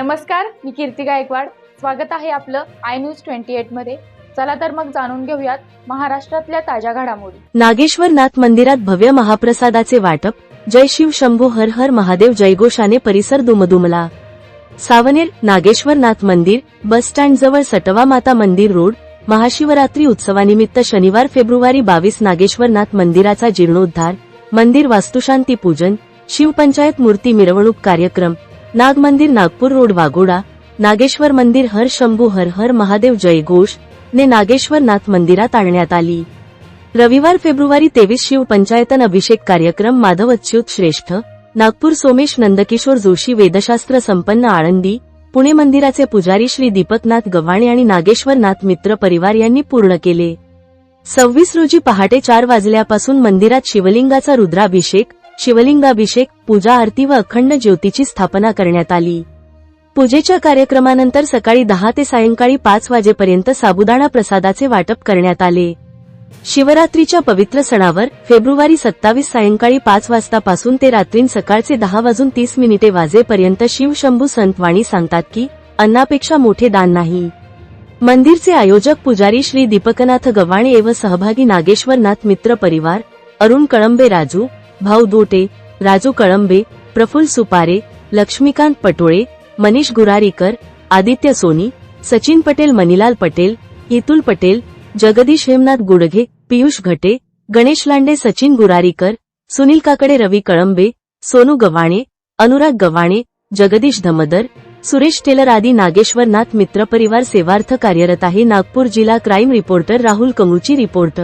नमस्कार मी कीर्ती गायकवाड. स्वागत आहे आपलं आय न्यूज ट्वेंटी एटमध्ये. चला तर मग जाणून घेऊयात महाराष्ट्रातल्या ताज्या घडामोडी. नागेश्वरनाथ मंदिरात भव्य महाप्रसादाचे वाटप जय शिव शंभू हर हर महादेव जयघोषाने परिसर दुमदुमला. सावनेर नागेश्वरनाथ मंदिर बस स्टँड जवळ सटवा माता मंदिर रोड महाशिवरात्री उत्सवानिमित्त शनिवार फेब्रुवारी बावीस नागेश्वरनाथ मंदिराचा जीर्णोद्धार मंदिर वास्तुशांती पूजन शिवपंचायत मूर्ती मिरवणूक कार्यक्रम नाग मंदिर नागपूर रोड वाघोडा नागेश्वर मंदिर हर शंभू हर हर महादेव जयघोष ने नागेश्वर नाथ मंदिरात आणण्यात आली. रविवार फेब्रुवारी तेवीस शिव पंचायतन अभिषेक कार्यक्रम माधव अच्युत श्रेष्ठ नागपूर सोमेश नंदकिशोर जोशी वेदशास्त्र संपन्न आळंदी पुणे मंदिराचे पुजारी श्री दीपकनाथ गव्हाणे आणि नागेश्वर नाथ मित्र परिवार यांनी पूर्ण केले. सव्वीस रोजी पहाटे चार वाजल्यापासून मंदिरात शिवलिंगाचा रुद्राभिषेक शिवलिंगाभिषेक पूजा आरती व अखंड ज्योतीची स्थापना करण्यात आली. पूजेच्या कार्यक्रमानंतर सकाळी दहा ते सायंकाळी पाच वाजेपर्यंत साबुदाणा प्रसादाचे वाटप करण्यात आले. शिवरात्रीच्या पवित्र सणावर फेब्रुवारी सत्तावीस सायंकाळी पाच वाजतापासून ते रात्रीन सकाळचे दहा वाजून तीस मिनिटे वाजेपर्यंत शिवशंभू संतवाणी सांगतात की अन्नापेक्षा मोठे दान नाही. मंदिरचे आयोजक पुजारी श्री दीपकनाथ गव्हाणे व सहभागी नागेश्वरनाथ मित्र परिवार अरुण कळंबे राजू भाऊ दोटे राजू कळंबे प्रफुल सुपारे लक्ष्मीकांत पटोळे मनीष गुरारीकर आदित्य सोनी सचिन पटेल मनीलाल पटेल इतुल पटेल जगदीश हेमनाथ गुडघे पियुष घटे गणेश लांडे सचिन गुरारीकर सुनील काकडे रवी कळंबे सोनू गव्हाणे अनुराग गव्हाणे जगदीश धमदर सुरेश टेलर आदी नागेश्वरनाथ मित्रपरिवार मित्र परिवार सेवार्थ कार्यरत आहे नागपूर जिल्हा क्राईम रिपोर्टर राहुल कंगूची रिपोर्ट.